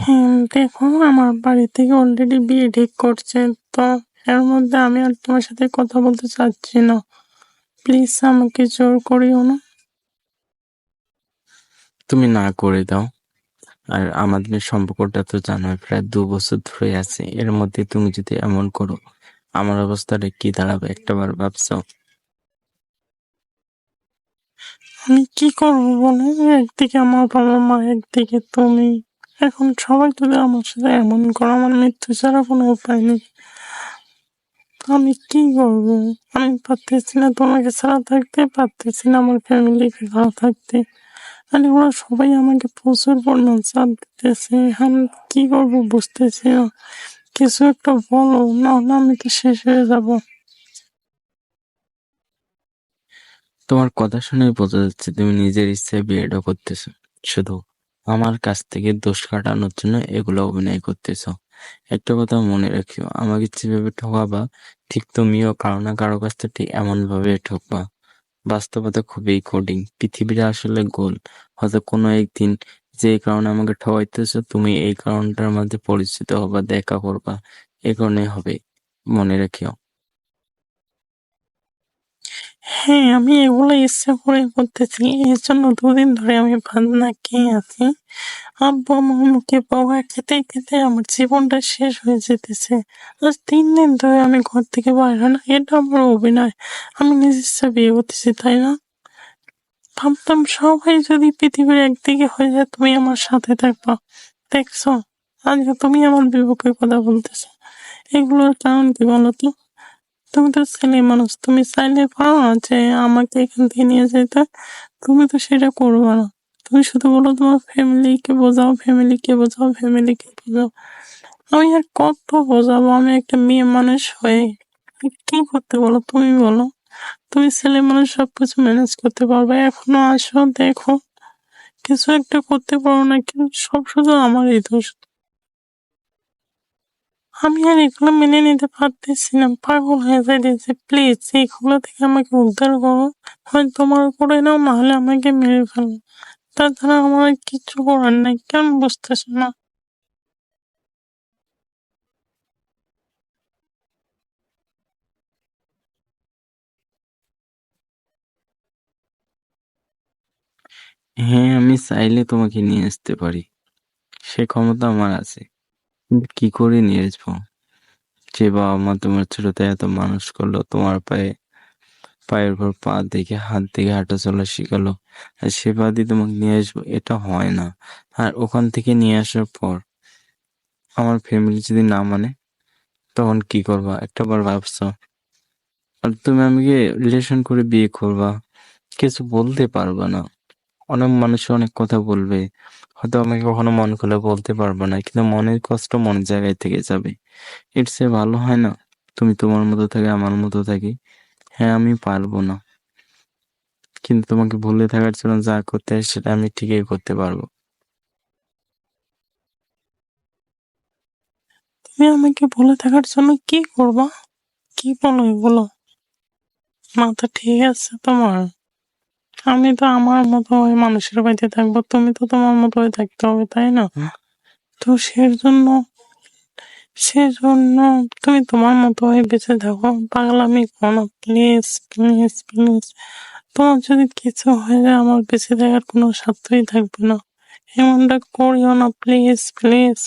হ্যাঁ দেখো আমার বাড়ি থেকে অলরেডি বিয়ে ঠিক করছে তো এর মধ্যে আমি আর তোমার সাথে কথা বলতে চাচ্ছি না। প্লিজ আমাকে জোর করিও না। তুমি না করে দাও। আর আমাদের সম্পর্কটা তো জানোই প্রায় দু বছর ধরে আছে। এর মধ্যে তুমি যদি এমন করো আমার অবস্থাটা কি দাঁড়াবে একটাবার ভাবছ? আমি কি করব বলো? একদিকে আমার বাবা মা একদিকে তুমি। এখন সবাই যদি আমার সাথে এমন করো আমার মৃত্যু ছাড়া কোনো উপায় নেই। আমি কি করব? আমি পারতেছি না তোমাকে ছাড়া থাকতে, পারতেছি না আমার ফ্যামিলিকে ছাড়া থাকতে। মানে ওরা সবাই আমাকে প্রচুর পরিমাণ চাপ দিতেছে। আমি কি করব বুঝতেছি না। কিছু একটা বলো, না হলে আমি তো শেষ হয়ে যাব। তোমার কথা শুনে বোঝা যাচ্ছে তুমি নিজের ইচ্ছায় বিয়েটা করতেছো। শুধু আমার কাছ থেকে দোষ কাটানোর জন্য এগুলো অভিনয় করতেছো। একটা কথা মনে রাখিও, আমাকে যেভাবে ঠকাবা, ঠিক তুমিও কারও না কারও কাছ থেকে ঠিক এমন ভাবে ঠকবা। বাস্তবতা খুবই কঠিন। পৃথিবীটা আসলে গোল। হয়তো কোনো একদিন যে কারণে আমাকে ঠকাইতেছো, তুমি এই কারণটার মধ্যে পরিচিত হবা, দেখা করবা। এ কারণে হবে, মনে রাখিও। হ্যাঁ আমি এগুলো ইচ্ছে করে করতেছি। এর জন্য দুদিন ধরে আমি ভাবনা খেয়ে আছি। আব্বু মুখে পাওয়া খেতে খেতে আমার জীবনটা শেষ হয়ে যেতেছে। আজ তিন দিন ধরে আমি ঘর থেকে বাইরে না। এটা আমার অভিনয়। আমি নিজের ইচ্ছা বিয়ে করতেছি, তাই না? ভাবতাম সবাই যদি পৃথিবীর একদিকে হয়ে যায়, তুমি আমার সাথে থাকবা। দেখছ, আজকে তুমি আমার বিপক্ষে কথা বলতেছো। এগুলোর কারণ কি বলো তো? তুমি তো ছেলে মানুষ, তুমি চাইলে না যে আমাকে এখান থেকে নিয়ে যেতে। তুমি তো সেটা করবে না। তুমি শুধু বলো তোমার ফ্যামিলিকে বোঝাও ফ্যামিলিকে বোঝাও ফ্যামিলিকে বোঝাও। আমি আর কত বোঝাবো? আমি একটা মেয়ে মানুষ হয়ে কি করতে বলো? তুমি বলো। তুমি ছেলে মানুষ সবকিছু ম্যানেজ করতে পারবে। এখনও আসো, দেখো। কিছু একটা করতে পারো না, কিন্তু সব শুধু আমারই দোষ। আমি আর এগুলো মেনে নিতে পারতেছি না। পাগল হয়ে যাইতেছে প্লিজ এগুলো থেকে আমাকে উদ্ধার করো। হয় তোমার করে নাও, নাহলে আমাকে মেরে ফেলো। তাছাড়া আমার কিচ্ছু করার নাই, কেন বুঝতেছ না? হ্যাঁ আমি চাইলে তোমাকে নিয়ে আসতে পারি। সে ক্ষমতা আমার আছে। কি করে নিয়ে আসব? যে বাবা মা তোমার ছোটতে এত মানুষ করল, তোমার পায়ে, পায়ের উপর পা দেখে হাত দেখে হাঁটা চলা শিখালো। আর সে দিয়ে তোমাকে নিয়ে আসব, এটা হয় না। আর ওখান থেকে নিয়ে আসার পর আমার ফ্যামিলি যদি না মানে তখন কি করবা? একটা বার ভাবছ। আর তুমি আমাকে রিলেশন করে বিয়ে করবা, কিছু বলতে পারবা না। অনেক মানুষ অনেক কথা বলবে। হয়তো আমি কখনো মন খুলে বলতে পারব না, কিন্তু মনের কষ্ট মনের জায়গায় থেকে যাবে। এর চেয়ে ভালো হয় না, তুমি তোমার মতো থাকে আমার মতো থাকি। হ্যাঁ আমি পারব না। কিন্তু তোমাকে ভুলে থাকার জন্য যা করতে হয় সেটা আমি ঠিকই করতে পারব। তুমি আমাকে ভুলে থাকার জন্য কি করবা? কি বলো? এগুলো মাথা ঠিক আছে তোমার? আমি তো আমার মতো হয়ে মানুষের বাড়িতে থাকব তুমি তো তোমার মতো হয়ে থাকতে হবে তাই না। তো সেজন্য সেজন্য তুমি তোমার মতো হয়ে বেঁচে থাকো। পাগলামি কোনো প্লিজ প্লিজ প্লিজ তোমার যদি কিছু হয়ে যায় আমার বেঁচে থাকার কোনো স্বার্থই থাকবে না। এমনটা করিও না প্লিজ প্লিজ